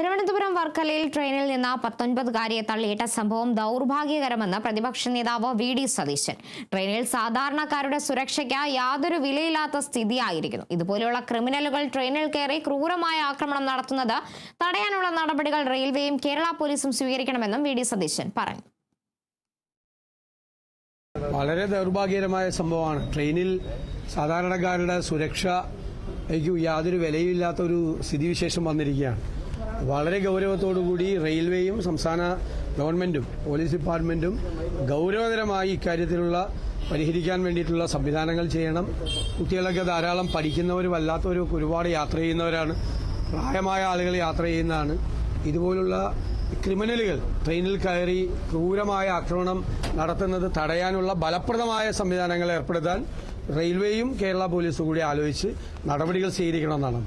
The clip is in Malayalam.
തിരുവനന്തപുരം വർക്കലയിൽ ട്രെയിനിൽ നിന്ന് പത്തൊൻപതുകാരിയെ തള്ളിയിട്ട സംഭവം ദൗർഭാഗ്യകരമെന്ന് പ്രതിപക്ഷ നേതാവ് വി ഡി സതീശൻ. ട്രെയിനിൽ സാധാരണക്കാരുടെ സുരക്ഷയ്ക്ക് യാതൊരു വിലയില്ലാത്ത സ്ഥിതിയായിരിക്കുന്നു. ഇതുപോലെയുള്ള ക്രിമിനലുകൾ ട്രെയിനിൽ കയറി ക്രൂരമായ ആക്രമണം നടത്തുന്നത് തടയാനുള്ള നടപടികൾ റെയിൽവേയും കേരള പോലീസും സ്വീകരിക്കണമെന്നും വി ഡി സതീശൻ പറഞ്ഞു. വളരെ ദൗർഭാഗ്യകരമായ സംഭവമാണ്. ട്രെയിനിൽ സാധാരണക്കാരുടെ സുരക്ഷ യാതൊരു വിലയില്ലാത്ത ഒരു സ്ഥിതിവിശേഷം വന്നിരിക്കുകയാണ്. വളരെ ഗൗരവത്തോടുകൂടി റെയിൽവേയും സംസ്ഥാന ഗവൺമെന്റും പോലീസ് ഡിപ്പാർട്ട്മെന്റും ഗൗരവതരമായി ഇക്കാര്യത്തിലുള്ള പരിഹരിക്കാൻ വേണ്ടിയിട്ടുള്ള സംവിധാനങ്ങൾ ചെയ്യണം. കുട്ടികളൊക്കെ ധാരാളം പഠിക്കുന്നവരും അല്ലാത്തവരും ഒക്കെ ഒരുപാട് യാത്ര ചെയ്യുന്നവരാണ്. പ്രായമായ ആളുകൾ യാത്ര ചെയ്യുന്നതാണ്. ഇതുപോലുള്ള ക്രിമിനലുകൾ ട്രെയിനിൽ കയറി ക്രൂരമായ ആക്രമണം നടത്തുന്നത് തടയാനുള്ള ഫലപ്രദമായ സംവിധാനങ്ങൾ ഏർപ്പെടുത്താൻ റെയിൽവേയും കേരള പോലീസും കൂടി ആലോചിച്ച് നടപടികൾ സ്വീകരിക്കണമെന്നാണ്